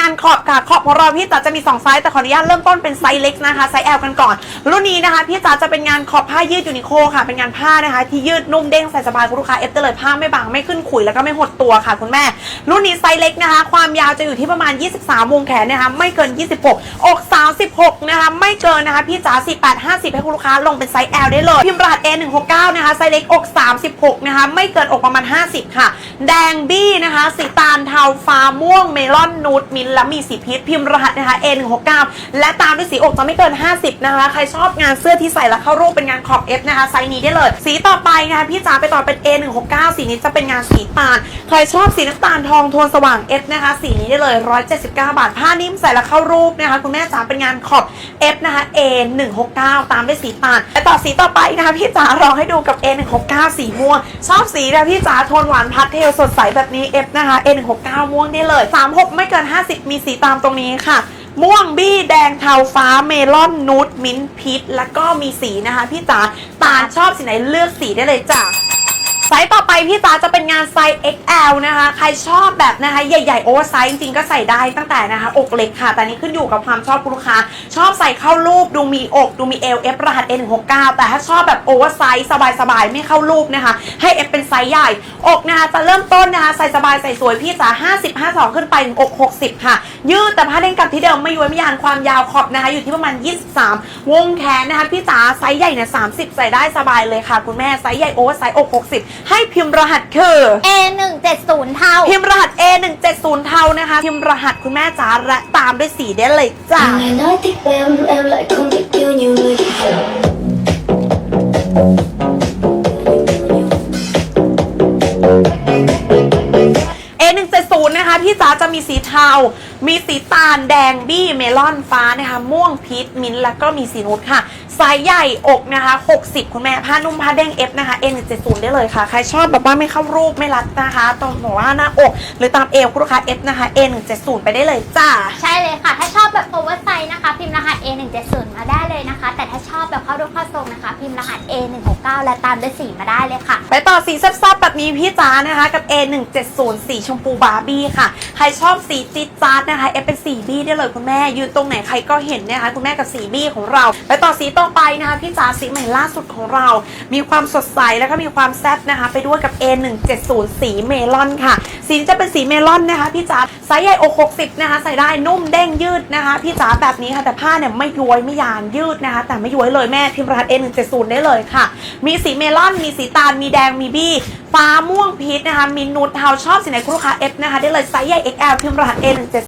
งานขอบค่ะขอบของเราพี่จ๋าจะมี2ไซส์แต่ขออนุญาตเริ่มต้นเป็นไซส์เล็กนะคะไซส์ L กันก่อน รุ่นนี้นะคะพี่จ๋าจะเป็นงานขอบผ้ายืดยูนิโคค่ะ เป็นงานผ้านะคะ ที่ยืดนุ่มเด้งใส่สบายคุณลูกค้าเอฟได้เลยผ้าไม่บางไม่ขึ้นขุยแล้วก็ไม่หดตัวค่ะคุณแม่ รุ่นนี้ไซส์เล็กนะคะ ความยาวจะอยู่ที่ประมาณ 23วงแขนนะคะไม่เกิน 26 อก 36 นะคะ ไม่เกินนะคะ พี่จ๋า48 50 ให้คุณลูกค้าลงเป็นไซส์ L ได้เลย พิมพ์รหัส A169 นะคะ ไซส์เล็กอก 36 นะคะ ไม่เกินอกประมาณ 50 ค่ะ แดงบี้นะคะ สีตาลเทาฟ้าม่วง เมลอนนูดมินและมีสีพีชพิมพ์รหัสนะคะ A169 และตามด้วยสีอกจะไม่เกิน 50 นะคะ ใครชอบงานเสื้อที่ใส่แล้วเข้ารูปเป็นงานขอบ F นะคะ ไซส์นี้ได้เลย สีต่อไปนะคะ พี่จ๋าไปต่อเป็น A169 สีนี้จะเป็นงานสีตาล ใครชอบสีน้ำตาลทองโทนสว่าง F นะคะ สีนี้ได้เลย 179 บาท ผ้านิ่มใส่แล้วเข้ารูปนะคะ คุณแม่จ๋าเป็นงานขอบ F นะคะ A169 ตามด้วยสีตาลและต่อสีต่อไปนะคะพี่จ๋ารองให้ดูกับ A169 สีม่วง ชอบสีนะพี่จ๋าโทนหวานพัดเทลสดใสแบบนี้ F นะคะ A169 ม่วงได้เลย 36 ไม่เกิน 50 มีสีตามตรงนี้ค่ะม่วงบี้แดงเทาฟ้าเมลอนนูดมิ้นพีชแล้วก็มีสีนะคะพี่จ๋าตาชอบสีไหนเลือกสีได้เลยจ้ะ ไซส์ต่อไปพี่จ๋าจะเป็นงานไซส์ XL นะคะ ใครชอบแบบนะคะใหญ่ๆโอเวอร์ไซส์จริงๆก็ใส่ได้ตั้งแต่นะคะ อกเล็กค่ะ แต่นี้ขึ้นอยู่กับความชอบคุณลูกค้า ชอบใส่เข้ารูปดูมีอกดูมีเอล F รหัส N169 แต่ถ้าชอบแบบโอเวอร์ไซส์สบายๆ ไม่เข้ารูปนะคะ ให้ F เป็นไซส์ใหญ่ อกนะคะจะเริ่มต้นนะคะใส่สบายใส่สวยพี่จ๋า50 52 ขึ้นไปอก 60 ค่ะ ยืดแต่ผ้าเด้งกับที่เดิมไม่ย้วยไม่ยานความยาวขอบนะคะ อยู่ที่ประมาณ 23 วงแขนนะคะพี่จ๋าไซส์ใหญ่เนี่ย30 ใส่ได้สบายเลยค่ะ คุณแม่ไซส์ใหญ่โอเวอร์ไซส์อก 60ให้พิมพ์รหัสคือ A170 เท่า พิมพ์รหัส A170 เท่านะคะ พิมพ์รหัสคุณแม่จ๋าและตามด้วยสีได้เลยจ้า And I think bam bam like come back you you like it. A170 นะคะ พี่จ๋าจะมีสีเทา มีสีตาลแดงบี้เมลอนฟ้านะคะ ม่วงพีชมิ้นท์แล้วก็มีสีนูดค่ะไซส์ใหญ่อกนะคะ 60 คุณแม่ผ้านุ่มผ้าเด้ง F นะคะ A170 ได้เลยค่ะ ใครชอบแบบว่าไม่เข้ารูปไม่รัดนะคะตรงหัวหน้าอก หรือตามเอวคุณลูกค้า F นะคะ A170 ไปได้เลยจ้า ใช่เลยค่ะ ถ้าชอบแบบโอเวอร์ไซส์นะคะ พิมพ์รหัส A170 มาได้เลยนะคะ แต่ถ้าชอบแบบเข้ารูปเข้าทรงนะคะ พิมพ์รหัส A169 และตามด้วยสีมาได้เลยค่ะ ไปต่อสีแซ่บๆแบบนี้พี่จ๋านะคะ กับ A170 สีชมพูบาร์บี้ค่ะ ใครชอบสีจี๊ดจ๊าดนะคะ F เป็นสีบี้ได้เลยคุณแม่ ยืนตรงไหนใครก็เห็นนะคะคุณแม่กับสีบี้ของเราไปต่อสีต่อไปนะคะพี่จ๋าสีใหม่ล่าสุดของเรา มีความสดใสแล้วก็มีความแซ่บนะคะ ไปด้วยกับ A170 สีเมลอนค่ะ สีจะเป็นสีเมลอนนะคะพี่จ๋าไซส์ใหญ่อก60นะคะ ใส่ได้นุ่มเด้งยืดนะคะพี่จ๋าแบบนี้ค่ะแต่ผ้าเนี่ยไม่ย้วยไม่ยานยืดนะคะ แต่ไม่ย้วยเลยแม่พิมพ์รหัส A170 ได้เลยค่ะ มีสีเมลอน มีสีตาลมีแดงมีบี้ฟ้าม่วงพีชนะคะมีนูดเทาชอบสีไหนคุณลูกค้า F นะคะได้เลยไซส์ใหญ่ XL พิมพ์รหัส A170